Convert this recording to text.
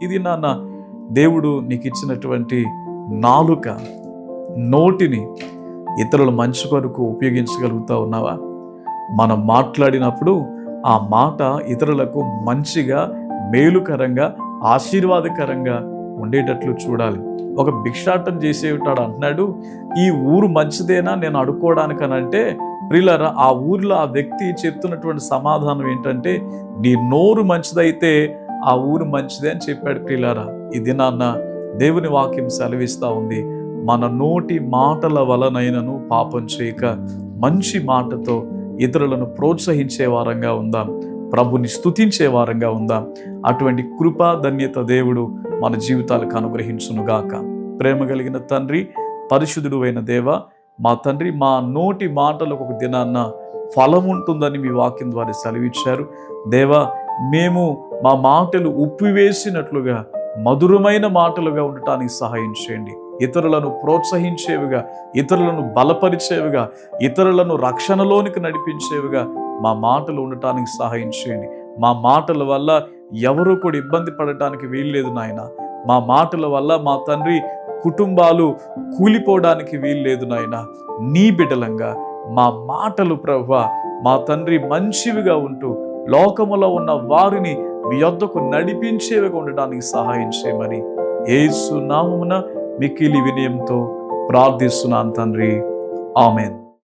ఇది నాన్న దేవుడు నీకు ఇచ్చినటువంటి నాలుక నోటిని ఇతరుల మంచి కొరకు ఉపయోగించగలుగుతా ఉన్నావా? మనం మాట్లాడినప్పుడు ఆ మాట ఇతరులకు మంచిగా మేలుకరంగా ఆశీర్వాదకరంగా ఉండేటట్లు చూడాలి. ఒక భిక్షాటం చేసేటాడు అంటున్నాడు ఈ ఊరు మంచిదేనా? నేను అడుక్కోవడానికనంటే ప్రిలరా ఆ ఊర్లో ఆ వ్యక్తి చెప్తున్నటువంటి సమాధానం ఏంటంటే నీ నోరు మంచిదైతే ఆ ఊరు మంచిదే అని చెప్పాడు ప్రియులారా. ఇది నాన్న దేవుని వాక్యం సెలవిస్తా ఉంది. మన నోటి మాటల వలనైనను పాపం చేయక మంచి మాటతో ఇతరులను ప్రోత్సహించే వారంగా ఉందాం. ప్రభుని స్తుతించే వారంగా ఉందాం. అటువంటి కృపా ధన్యత దేవుడు మన జీవితాలకు అనుగ్రహించునుగాక ప్రేమ కలిగిన తండ్రి పరిశుద్ధుడు అయిన దేవ మా తండ్రి మా నోటి మాటలకు ఒక దినాన్న ఫలం ఉంటుందని మీ వాక్యం ద్వారా సెలవిచ్చారు. దేవా మేము మా మాటలు ఉప్పివేసినట్లుగా మధురమైన మాటలుగా ఉండటానికి సహాయం చేయండి. ఇతరులను ప్రోత్సహించేవిగా ఇతరులను బలపరిచేవిగా ఇతరులను రక్షణలోనికి నడిపించేవిగా మా మాటలు ఉండటానికి సహాయం చేయండి. మా మాటల వల్ల ఎవరు కూడా ఇబ్బంది పడటానికి వీల్లేదు నాయన. మా మాటల వల్ల మా తండ్రి కుటుంబాలు కూలిపోవడానికి వీల్లేదు నాయన. నీ బిడ్డలంగా మా మాటలు ప్రభు మా తండ్రి మంచివిగా ఉంటూ లోకములో ఉన్న వారిని మీ యొద్దకు నడిపించేవిగా ఉండడానికి సహాయం చేయమని ఏసు నామమున మిక్కిలి వినయంతో ప్రార్థిస్తున్నాను తండ్రి. ఆమెన్.